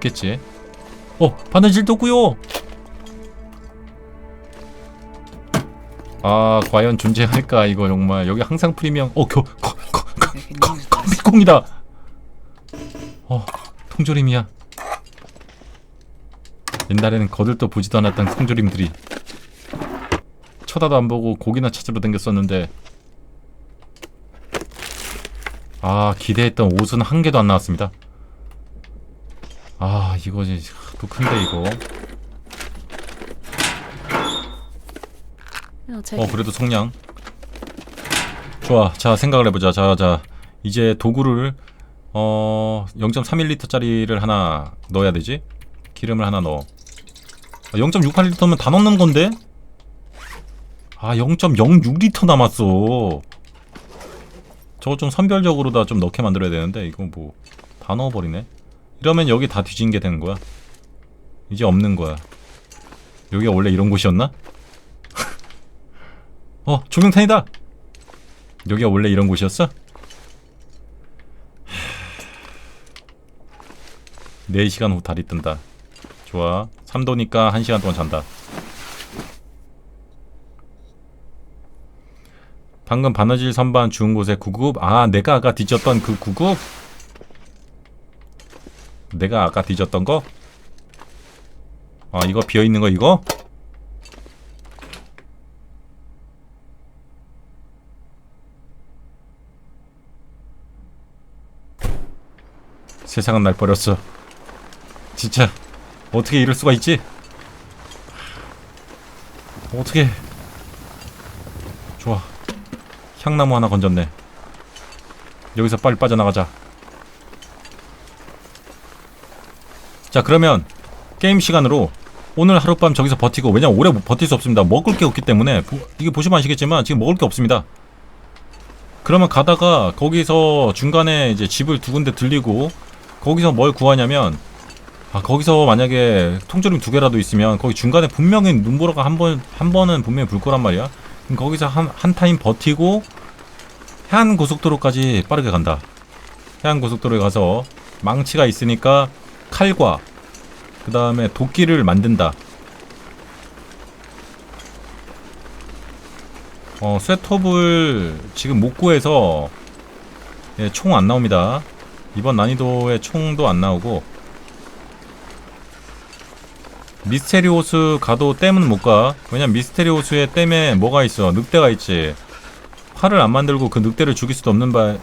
있겠지? 어 바느질 도구요. 아 과연 존재할까 이거 정말. 여기 항상 프리미엄. 어 겨, 거, 거, 거, 거, 컴퓨공이다. 어 통조림이야. 옛날에는 거들떠 보지도 않았던 통조림들이 쳐다도 안 보고 고기나 찾으러 댕겼었는데. 아 기대했던 옷은 한 개도 안 나왔습니다 아 이거지 또 큰데 이거. 어 그래도 성냥. 좋아. 자 생각을 해보자. 자 자. 이제 도구를 어 0.31리터짜리를 하나 넣어야 되지? 기름을 하나 넣어. 0.68리터면 다 넣는 건데? 아 0.06리터 남았어. 저거 좀 선별적으로 다 좀 넣게 만들어야 되는데 이거 뭐 다 넣어버리네 이러면 여기 다 뒤진 게 되는 거야. 이제 없는 거야. 여기가 원래 이런 곳이었나? 어 조명탄이다! 여기가 원래 이런 곳이었어? 4시간 후 달이 뜬다. 좋아. 3도니까 1시간 동안 잔다. 방금 바느질 선반 주운 곳에 구급? 아 내가 아까 뒤졌던 그 구급 내가 아까 뒤졌던 거? 아 이거 비어있는 거 이거? 세상은 날 버렸어. 진짜 어떻게 이럴 수가 있지? 어떻게? 좋아. 향나무 하나 건졌네. 여기서 빨리 빠져나가자. 자 그러면 게임 시간으로 오늘 하룻밤 저기서 버티고 왜냐면 오래 버틸 수 없습니다. 먹을 게 없기 때문에 보- 이게 보시면 아시겠지만 지금 먹을 게 없습니다. 그러면 가다가 거기서 중간에 이제 집을 두 군데 들리고 거기서 뭘 구하냐면 아 거기서 만약에 통조림 두 개라도 있으면 거기 중간에 분명히 눈보라가 한 번 한 번은 분명히 불 거란 말이야. 그럼 거기서 한 한 타임 버티고 해안 고속도로까지 빠르게 간다. 해안 고속도로에 가서 망치가 있으니까 칼과 그 다음에 도끼를 만든다. 어 쇠톱을 지금 못 구해서 예, 총 안 나옵니다. 이번 난이도의 총도 안 나오고 미스테리오스 가도 댐은 못 가. 왜냐면 미스테리오스의 댐에 뭐가 있어? 늑대가 있지. 활을 안 만들고 그 늑대를 죽일 수도 없는 바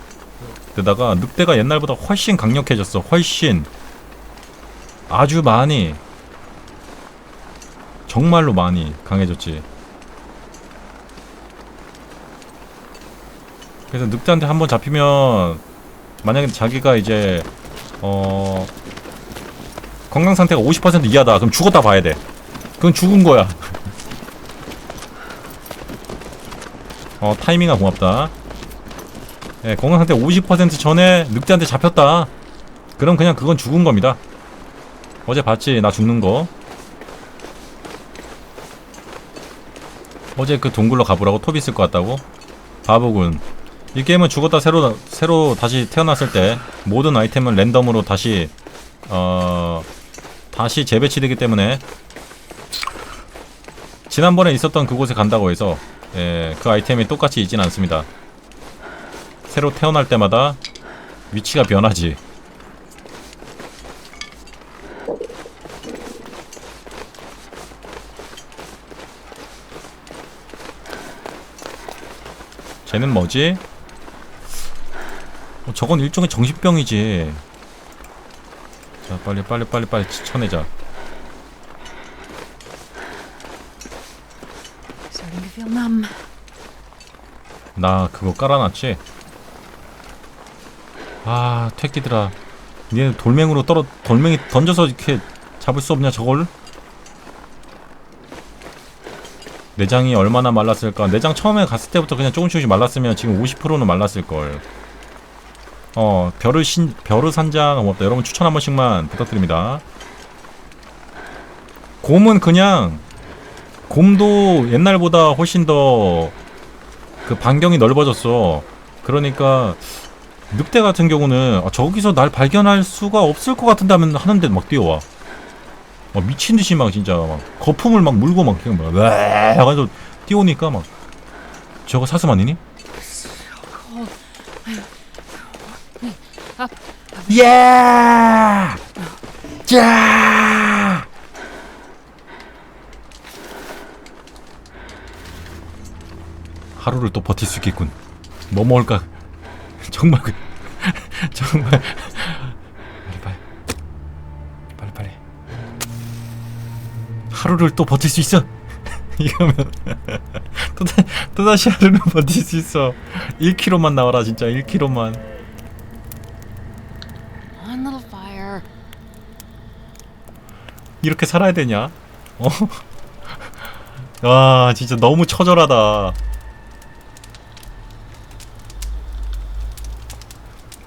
데다가 늑대가 옛날보다 훨씬 강력해졌어. 훨씬 아주 많이 정말로 많이 강해졌지. 그래서 늑대한테 한 번 잡히면 만약에 자기가 이제 어 건강 상태가 50% 이하다. 그럼 죽었다 봐야 돼. 그건 죽은 거야. 어 타이밍아 고맙다. 예, 건강 상태 50% 전에 늑대한테 잡혔다. 그럼 그냥 그건 죽은 겁니다 어제 봤지 나 죽는 거 어제 그 동굴로 가보라고 톱 있을 것 같다고 바보군 이 게임은 죽었다 새로 새로 다시 태어났을 때 모든 아이템은 랜덤으로 다시 어 다시 재배치되기 때문에 지난번에 있었던 그곳에 간다고 해서 예, 그 아이템이 똑같이 있진 않습니다. 새로 태어날 때마다 위치가 변하지. 쟤는 뭐지? 어, 저건 일종의 정신병이지. 자, 빨리 빨리 빨리 빨리 쳐내자. 나 그거 깔아놨지? 아, 퇴끼들아. 니네 돌멩이로 떨어 돌멩이 던져서 이렇게 잡을 수 없냐 저걸? 내장이 얼마나 말랐을까? 내장 처음에 갔을 때부터 그냥 조금씩 조금씩 말랐으면 지금 50%는 말랐을 걸. 어, 별을 신 별을 산장 고맙다. 여러분 추천 한 번씩만 부탁드립니다. 곰은 그냥 곰도 옛날보다 훨씬 더 그 반경이 넓어졌어. 그러니까 늑대 같은 경우는 아, 저기서 날 발견할 수가 없을 것 같은다면 하는데 막 뛰어와. 막 미친 듯이 막 진짜 막 거품을 막 물고 막 그냥 막 해가지고 뛰어오니까 막 저거 사슴 아니니? 예! 자! 하루를 또 버틸 수 있겠군. 뭐 먹을까? 정말 그- 정말 하루를 또 버틸 수 있어. 이거면 또, 다시 하루를 버틸 수 있어. 1kg만 나와라 진짜 1kg만. One little fire. 이렇게 살아야 되냐? 어? 와 진짜 너무 처절하다.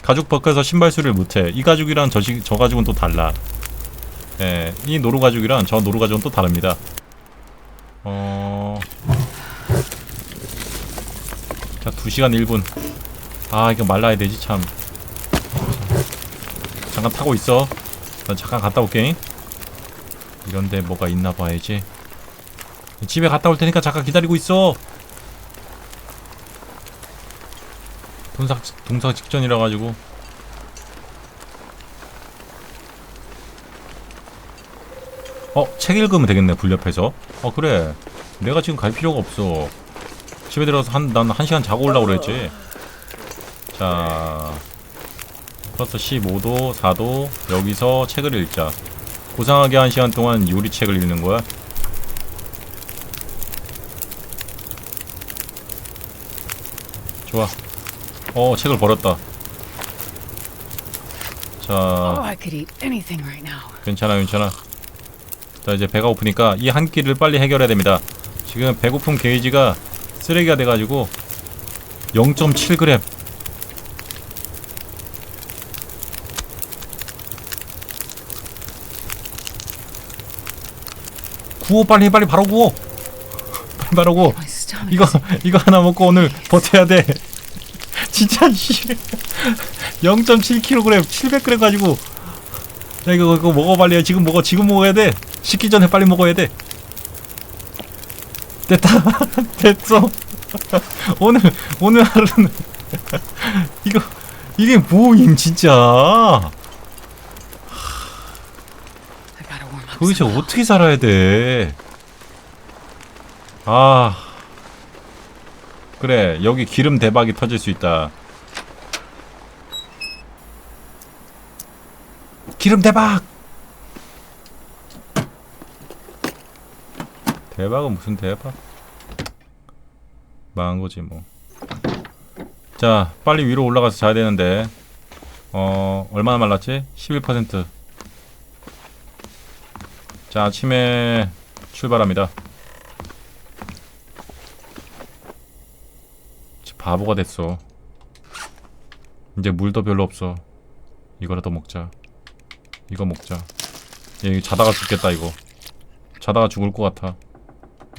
가죽 벗겨서 신발 수리를 못해. 이 가죽이랑 저, 시, 저 가죽은 또 달라. 예, 이 노루 가죽이랑 저 노루 가죽은 또 다릅니다. 어. 자, 2시간 1분. 아, 이거 말라야 되지, 참. 잠깐 타고 있어. 난 잠깐 갔다 올게. 이런데 뭐가 있나 봐야지. 집에 갔다 올 테니까 잠깐 기다리고 있어. 동사 동사 직전이라 가지고. 어, 책 읽으면 되겠네, 불옆에서. 어, 그래. 내가 지금 갈 필요가 없어. 집에 들어서 한, 난 한 시간 자고 올라고 그랬지. 자. 플러스 15도, 4도, 여기서 책을 읽자. 고상하게 한 시간 동안 요리책을 읽는 거야? 좋아. 어, 책을 버렸다. Oh, 자, now. 괜찮아, 괜찮아. 자, 이제 배가 고프니까 이 한 끼를 빨리 해결해야 됩니다. 지금 배고픔 게이지가 쓰레기가 돼가지고 0.7g. 구워 빨리 빨리 바로 구워. 빨리 바로 구워. Stomach. 이거 이거 하나 먹고 오늘 버텨야 돼. 진짜 씨. 0.7kg, 700g 가지고. 야 이거 이거 먹어 빨리. 지금 먹어. 지금 먹어야 돼. 식기 전에 빨리 먹어야 돼. 됐다. 됐어. 오늘 오늘 하루는 이거 이게 뭐임 진짜. 도대체. 어떻게 살아야 돼? 아. 그래, 여기 기름 대박이 터질 수 있다. 기름 대박! 대박은 무슨 대박? 망한 거지 뭐. 자, 빨리 위로 올라가서 자야 되는데. 어, 얼마나 말랐지? 11%. 자, 아침에 출발합니다. 바보가 됐어. 이제 물도 별로 없어. 이거라도 먹자. 이거 먹자. 얘 자다가 죽겠다 이거. 자다가 죽을 것 같아.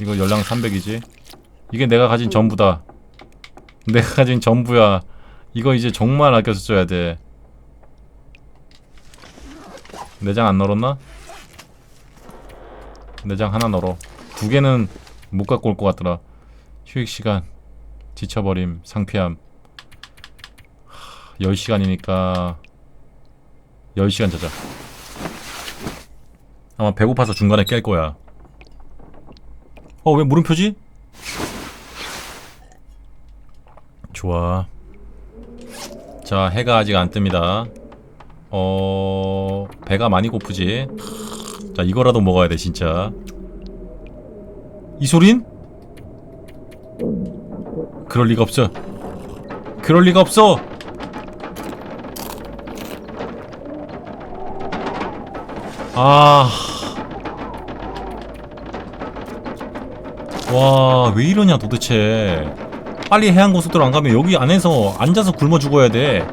이거 열량 300이지. 이게 내가 가진 전부다. 내가 가진 전부야. 이거 이제 정말 아껴서 써야 돼. 내장 안 널었나? 내장 하나 널어. 두 개는 못 갖고 올 것 같더라. 휴식 시간, 지쳐버림, 상피함. 하, 10시간이니까 10시간 자자. 아마 배고파서 중간에 깰 거야. 어, 왜 물음표지? 좋아. 자, 해가 아직 안 뜹니다. 어, 배가 많이 고프지? 자 이거라도 먹어야 돼 진짜 이 소린? 그럴 리가 없어 그럴 리가 없어 아... 와, 왜 이러냐 도대체. 빨리 해안고속도로 안 가면 여기 안에서 앉아서 굶어 죽어야 돼.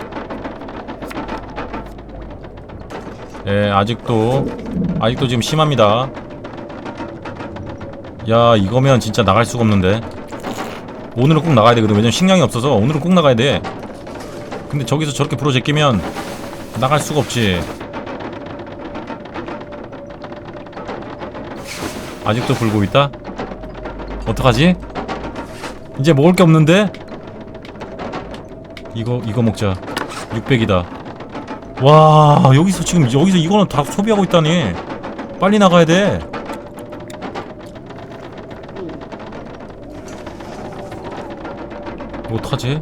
예, 아직도 아직도 지금 심합니다. 야, 이거면 진짜 나갈 수가 없는데. 오늘은 꼭 나가야 되거든. 왜냐면 식량이 없어서 오늘은 꼭 나가야 돼. 근데 저기서 저렇게 불어 제끼면 나갈 수가 없지 아직도 불고 있다? 어떡하지? 이제 먹을 게 없는데? 이거 이거 먹자. 600이다. 와 여기서 지금 여기서 이거는 다 소비하고 있다니. 빨리 나가야 돼. 뭐 어떡하지?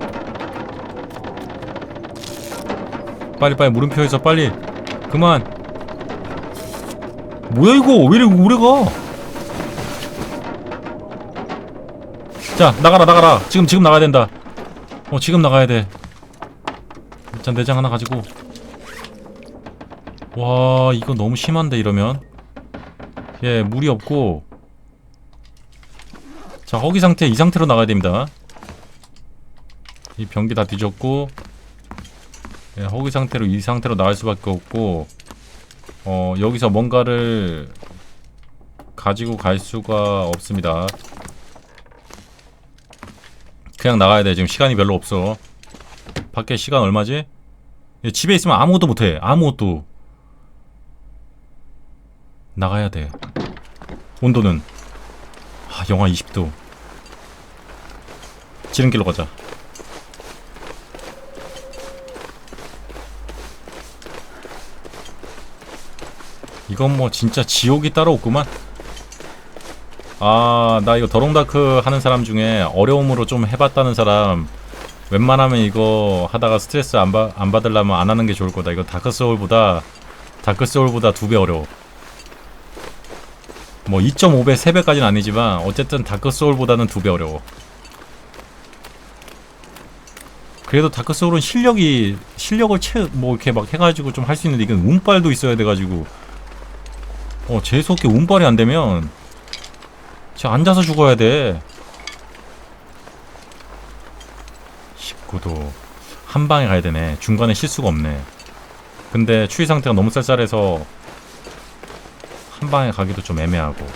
빨리 빨리 물음표에서 빨리. 그만. 뭐야 이거? 왜 이렇게 오래가 자 나가라 나가라. 지금 지금 나가야 된다. 어 지금 나가야 돼. 일단 내장 하나 가지고. 와 이거 너무 심한데 이러면? 예 물이 없고. 자 허기 상태 이 상태로 나가야 됩니다. 이 변기 다 뒤졌고. 예, 허기 상태로 이 상태로 나갈 수밖에 없고. 어 여기서 뭔가를 가지고 갈 수가 없습니다 그냥 나가야 돼. 지금 시간이 별로 없어. 밖에 시간 얼마지? 예, 집에 있으면 아무것도 못해. 아무것도. 나가야 돼. 온도는? 아 영하 20도. 지름길로 가자. 이건 뭐 진짜 지옥이 따로 없구만 아 나 이거 더롱다크 하는 사람 중에 어려움으로 좀 해봤다는 사람 웬만하면 이거 하다가 스트레스 안, 받, 안 받으려면 안 하는 게 좋을 거다. 이거 다크소울보다 다크소울보다 두 배 어려워. 뭐 2.5배 3배까지는 아니지만 어쨌든 다크소울보다는 두 배 어려워. 그래도 다크소울은 실력이 실력을 채 뭐 이렇게 막 해가지고 좀 할 수 있는데 이건 운빨도 있어야 돼가지고. 어 재수없게 운빨이 안 되면 진짜 앉아서 죽어야 돼. 19도 한 방에 가야 되네. 중간에 실수가 없네. 근데 추위 상태가 너무 쌀쌀해서 한 방에 가기도 좀 애매하고.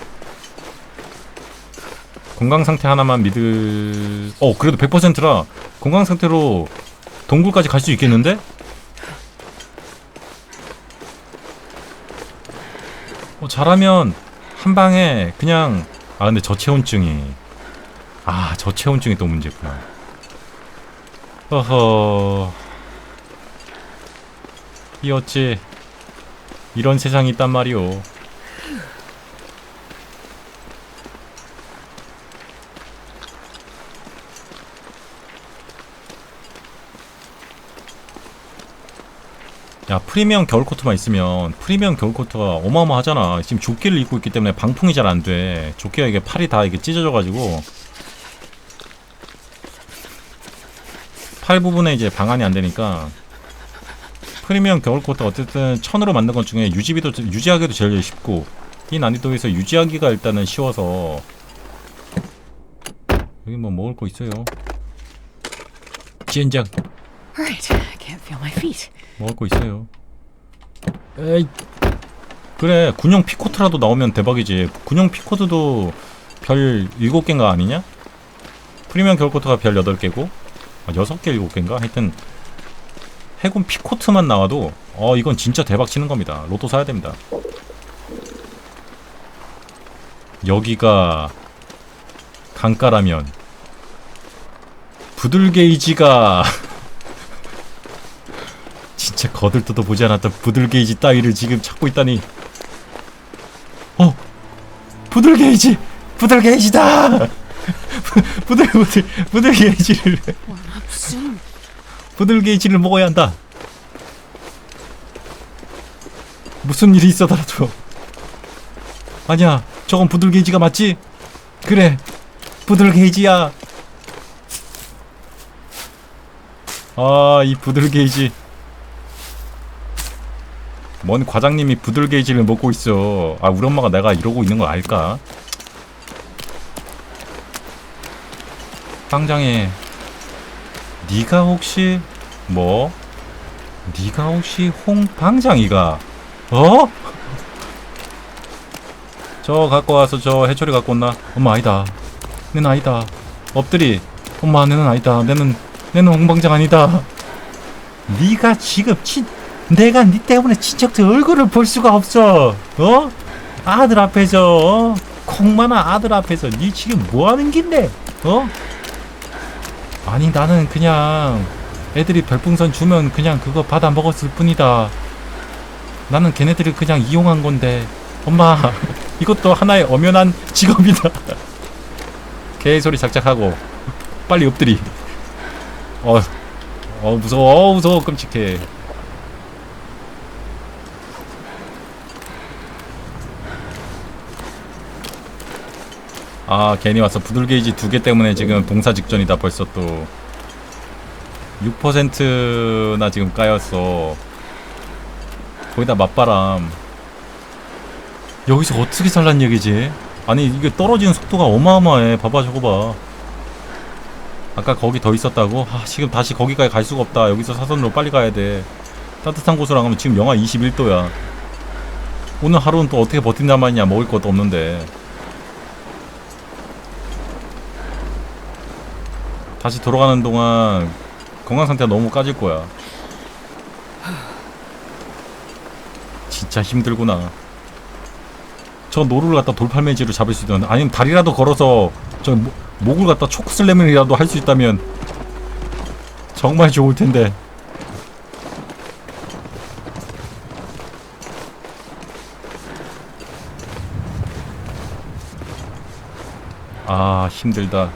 건강 상태 하나만 믿을 어 그래도 100%라 건강 상태로 동굴까지 갈 수 있겠는데? 어, 잘하면 한 방에 그냥 아 근데 저체온증이. 아 저체온증이 또 문제구나. 어허. 이 어찌 이런 세상이 있단 말이오 야 프리미엄 겨울 코트만 있으면 프리미엄 겨울 코트가 어마어마하잖아. 지금 조끼를 입고 있기 때문에 방풍이 잘 안돼. 조끼가 이게 팔이 다 이게 찢어져 가지고. 팔 부분에 이제 방안이 안 되니까 프리미엄 겨울 코트 어쨌든 천으로 만든 것 중에 유지비도 유지하기도 제일 쉽고 이 난이도에서 유지하기가 일단은 쉬워서 여기 뭐 먹을 거 있어요? 젠장 Right, I can't feel my feet. 먹을 거 있어요. 에이. 그래, 군용 피코트라도 나오면 대박이지. 군용 피코트도 별 7개인가 아니냐? 프리미엄 겨울코트가 별 8개고, 아, 6개, 7개인가? 하여튼, 해군 피코트만 나와도, 어, 이건 진짜 대박 치는 겁니다. 로또 사야 됩니다. 여기가, 강가라면, 부들게이지가, 진짜 거들떠도 보지 않았던 부들게이지 따위를 지금 찾고 있다니. 어? 부들게이지! 부들게이지다! 부- 부들 부들 부들게이지를. 부들게이지를 먹어야 한다. 무슨 일이 있어더라도. 아니야 저건 부들게이지가 맞지? 그래 부들게이지야. 아 이 부들게이지 뭔 과장님이 부들게이지를 먹고 있어. 아, 우리 엄마가 내가 이러고 있는 거 알까? 빵장에 네가 혹시 뭐? 네가 혹시 홍방장이가 어? 저 갖고 와서 저 해초리 갖고 온나? 엄마 아니다. 내는 아니다. 엎드리. 엄마 내는 아니다. 내는 내는 홍방장 아니다. 네가 지금 친 내가 네 때문에 친척들 얼굴을 볼 수가 없어. 어? 아들 앞에서 어? 콩만한 아들 앞에서 네 지금 뭐 하는 긴데? 어? 아니 나는 그냥 애들이 별풍선 주면 그냥 그거 받아 먹었을 뿐이다. 나는 걔네들을 그냥 이용한 건데. 엄마 이것도 하나의 엄연한 직업이다. 개소리 작작하고 빨리 엎드리. 어, 어 무서워. 어 무서워. 끔찍해 아 괜히 와서 부들게이지 두 개 때문에 지금 동사 직전이다 벌써 또 6%나 지금 까였어. 거기다 맞바람. 여기서 어떻게 살란 얘기지? 아니 이게 떨어지는 속도가 어마어마해. 봐봐 저거 봐. 아까 거기 더 있었다고? 아 지금 다시 거기까지 갈 수가 없다. 여기서 사선으로 빨리 가야 돼. 따뜻한 곳으로 가면 지금 영하 21도야. 오늘 하루는 또 어떻게 버틴단 말이냐. 먹을 것도 없는데 다시 돌아가는 동안 건강 상태가 너무 까질 거야. 진짜 힘들구나. 저 노루를 갖다 돌팔매지로 잡을 수 있는 아니면 다리라도 걸어서 저 목- 목을 갖다 초크슬램이라도 할 수 있다면 정말 좋을 텐데. 아 힘들다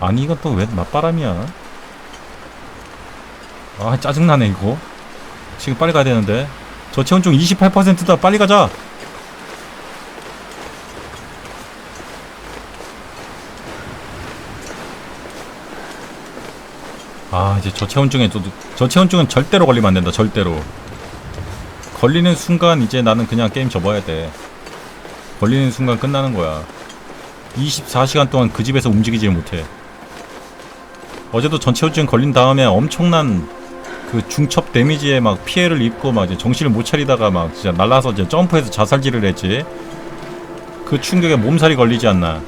아니 이건 또 왜 맞바람이야? 아 짜증나네 이거. 지금 빨리 가야 되는데. 저 체온중 28%다. 빨리 가자! 아 이제 저체온증에 또 저체온증은 절대로 걸리면 안 된다 절대로. 걸리는 순간 이제 나는 그냥 게임 접어야 돼. 걸리는 순간 끝나는 거야. 24시간 동안 그 집에서 움직이질 못해 어제도 전체온증 걸린 다음에 엄청난 그 중첩 데미지에 막 피해를 입고 막 이제 정신을 못 차리다가 막 진짜 날라서 이제 점프해서 자살질을 했지. 그 충격에 몸살이 걸리지 않나.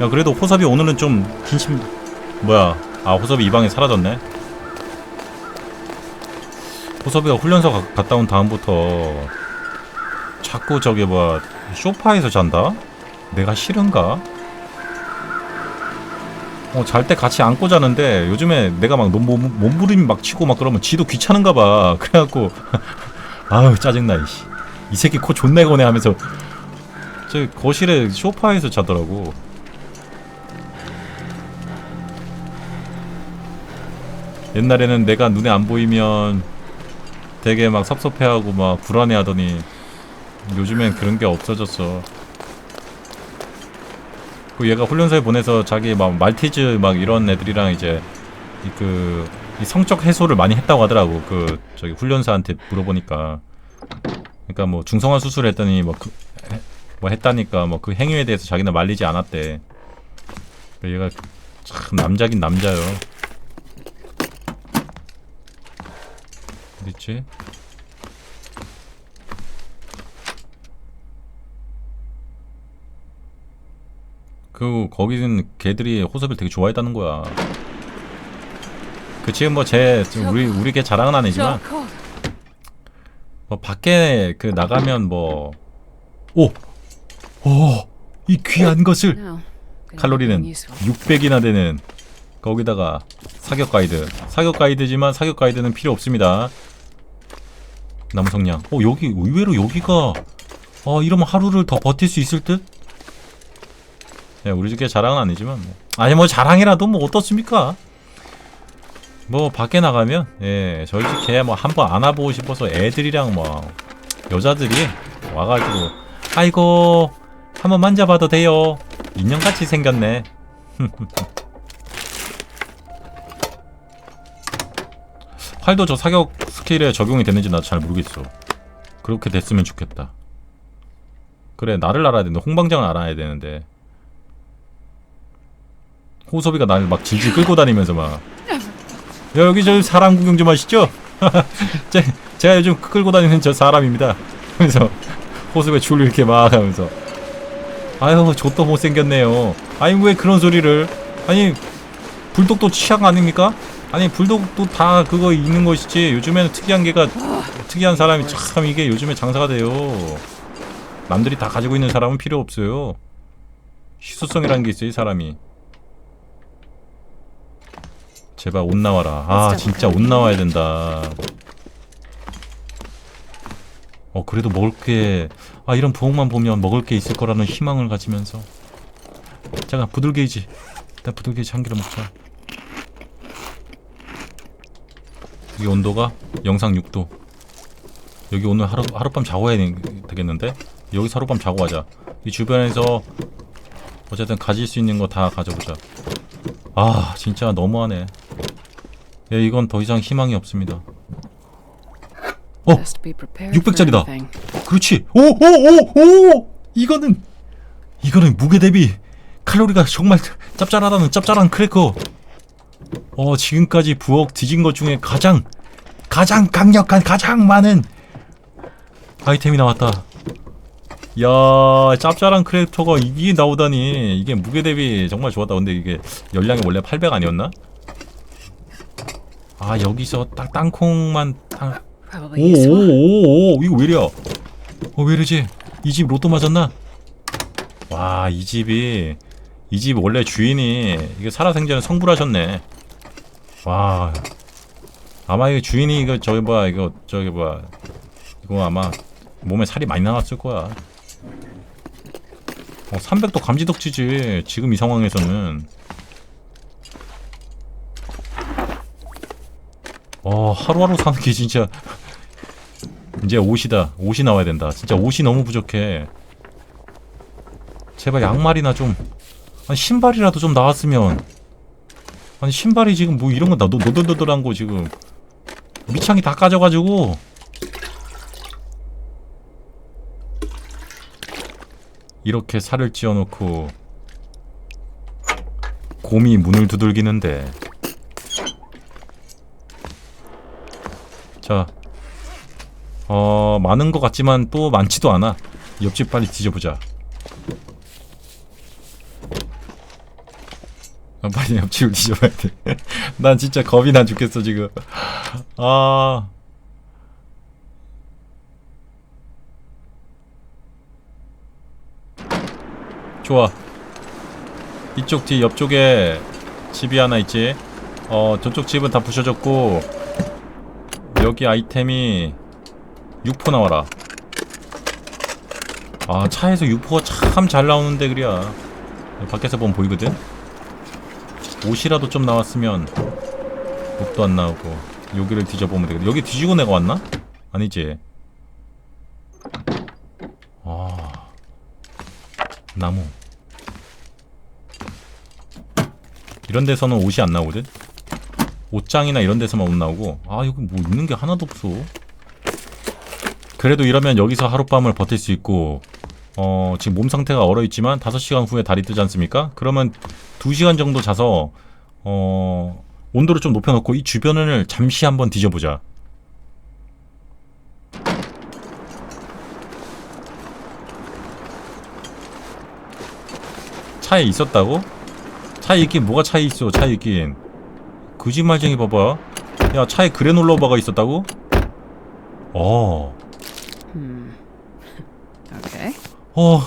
야 그래도 호섭이 오늘은 좀 긴심 뭐야? 아 호섭이 이 방에 사라졌네. 호섭이가 훈련소 가- 갔다 온 다음부터 자꾸 저기 뭐야 소파에서 잔다? 내가 싫은가? 어, 잘 때 같이 안고 자는데 요즘에 내가 막 몸, 몸, 몸부림 막 치고 막 그러면 지도 귀찮은가 봐. 그래갖고 아우 짜증나 이씨. 이 새끼 코 존나 거네 하면서. 저 거실에 소파에서 자더라고. 옛날에는 내가 눈에 안 보이면 되게 막 섭섭해하고 막 불안해하더니 요즘엔 그런 게 없어졌어. 그 얘가 훈련소에 보내서 자기 막 말티즈 막 이런 애들이랑 이제 이그이 성적 해소를 많이 했다고 하더라고. 그 저기 훈련사한테 물어보니까. 그러니까 뭐 중성화 수술을 했더니 뭐 그, 해- 뭐 했다니까 뭐 그 행위에 대해서 자기는 말리지 않았대. 그 얘가 참 남자긴 남자요. 어딨지? 그 거기는 걔들이 호섭이를 되게 좋아했다는 거야. 그 지금 뭐제 우리 우리 걔 자랑은 아니지만. 뭐 밖에 그 나가면 뭐 오! 오! 이 귀한 것을 칼로리는 nothing useful. 600이나 되는 거기다가 사격 가이드 사격 가이드지만 사격 가이드는 필요 없습니다 성냥 어 여기 의외로 여기가 아 이러면 하루를 더 버틸 수 있을 듯? 예, 우리 집게 자랑은 아니지만 뭐. 아니 뭐 자랑이라도 뭐 어떻습니까? 뭐 밖에 나가면 예 저희 집개뭐 한번 안아보고 싶어서 애들이랑 뭐 여자들이 와가지고 아이고 한번 만져봐도 돼요? 인형같이 생겼네. 활도 저 사격 스킬에 적용이 되는지 나도 잘 모르겠어. 그렇게 됐으면 좋겠다. 그래 나를 알아야 되는데 홍방장을 알아야 되는데 호섭이가 나를 막 질질 끌고 다니면서 막. 야, 여기 저 사람 구경 좀 하시죠? 제, 제가 요즘 끌고 다니는 저 사람입니다. 그래서 호섭의 줄 이렇게 막 하면서. 아유 저또 못생겼네요. 아니 왜 그런 소리를? 아니 불독도 취향 아닙니까? 아니 불독도 다 그거 있는 것이지. 요즘에는 특이한 개가 특이한 사람이 참 이게 요즘에 장사가 돼요. 남들이 다 가지고 있는 사람은 필요 없어요. 희소성이라는 게 있어요 이 사람이 제발 옷 나와라. 아 진짜 옷 나와야 된다. 어 그래도 먹을 게 아 이런 부엌만 보면 먹을 게 있을 거라는 희망을 가지면서. 잠깐 부들게이지. 일단 부들게이지 한 개를 먹자. 여기 온도가? 영상 6도. 여기 오늘 하루, 하룻밤 자고 되- 되겠는데? 여기서 하룻밤 자고 가자. 이 주변에서 어쨌든 가질 수 있는 거 다 가져보자. 아 진짜 너무하네 예, 이건 더 이상 희망이 없습니다 어! Best be prepared 600 for 짜리다. anything. 그렇지. 오, 오, 오, 오! 이거는, 이거는 무게 대비 칼로리가 정말 짭짤하다는 짭짤한 크래커. 어, 지금까지 부엌 뒤진 것 중에 가장, 가장 강력한, 가장 많은 아이템이 나왔다. 야, 짭짤한 크래커가 이게 나오다니. 이게 무게 대비 정말 좋았다. 근데 이게 열량이 원래 800 아니었나? 아, 여기서 딱 땅콩만 딱 Probably useful. 오오오오 이거 왜 이래? 어왜 이러지? 이 집 로또 맞았나? 와 이 집이 이 집 원래 주인이 이게 살아생전에 성불하셨네. 와 아마 이거 주인이 이거 저기 뭐야 이거 저기 뭐야 이거 아마 몸에 살이 많이 나왔을 거야. 어 300도 감지덕지지 지금 이 상황에서는. 어 하루하루 사는 게 진짜 이제 옷이다. 옷이 나와야 된다. 진짜 옷이 너무 부족해. 제발 양말이나 좀 아니 신발이라도 좀 나왔으면. 아니 신발이 지금 뭐 이런 거나 노들노들한 거 지금. 밑창이 다 까져가지고. 이렇게 살을 찌어놓고 곰이 문을 두들기는데 자, 어 많은 것 같지만 또 많지도 않아. 옆집 빨리 뒤져보자. 아, 빨리 옆집을 뒤져봐야 돼. 난 진짜 겁이 나 죽겠어 지금. 아. 좋아. 이쪽 뒤 옆쪽에 집이 하나 있지. 어 저쪽 집은 다 부셔졌고 여기 아이템이 6포 나와라. 아 차에서 6포가 참 잘 나오는데 그랴 밖에서 보면 보이거든? 옷이라도 좀 나왔으면 옷도 안 나오고 여기를 뒤져보면 되거든 여기 뒤지고 내가 왔나? 아니지? 아 나무. 이런 데서는 옷이 안 나오거든 옷장이나 이런 데서만 옷 나오고 아 여기 뭐 있는 게 하나도 없어 그래도 이러면 여기서 하룻밤을 버틸 수 있고 어 지금 몸 상태가 얼어있지만 5시간 후에 달이 뜨지 않습니까? 그러면 2시간 정도 자서 어 온도를 좀 높여놓고 이 주변을 잠시 한번 뒤져보자 차에 있었다고? 차에 있긴 뭐가 차에 있어 차에 있긴 거짓말쟁이 봐봐. 야 차에 그래놀라 바가 있었다고? 어. Hmm. Okay. 어.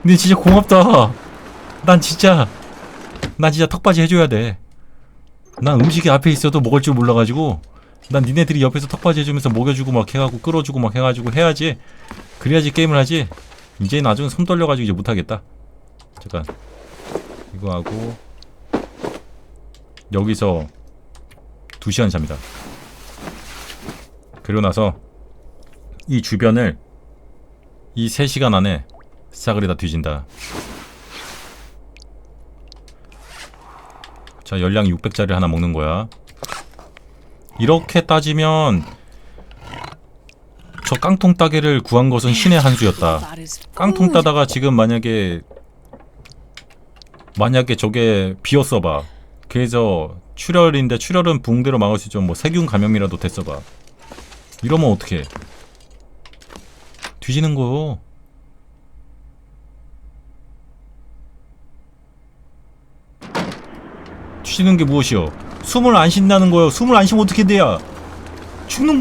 근데 진짜 고맙다. 난 진짜 난 진짜 턱받이 해줘야 돼. 난 음식이 앞에 있어도 먹을 줄 몰라가지고 난 니네들이 옆에서 턱받이 해주면서 먹여주고 막 해가고 끌어주고 막 해가지고 해야지. 그래야지 게임을 하지. 이제 나중에 손 떨려가지고 이제 못하겠다. 잠깐 이거 하고 여기서 2시간 잡니다. 그리고 나서 이 주변을 이 3시간 안에 싸그리 다 뒤진다. 자, 열량 600짜리 하나 먹는 거야. 이렇게 따지면 저 깡통 따개를 구한 것은 신의 한 수였다. 깡통. 따다가 지금 만약에 만약에 저게 비었어 봐. 그래서 출혈인데 출혈은 붕대로 막을 수 있죠. 뭐 세균 감염이라도 됐어 봐. 이러면 어떡해? 뒤지는 거요. 쉬는 게 무엇이요? 숨을 안 쉰다는 거요. 숨을 안 쉬면 어떻게 돼야? 죽는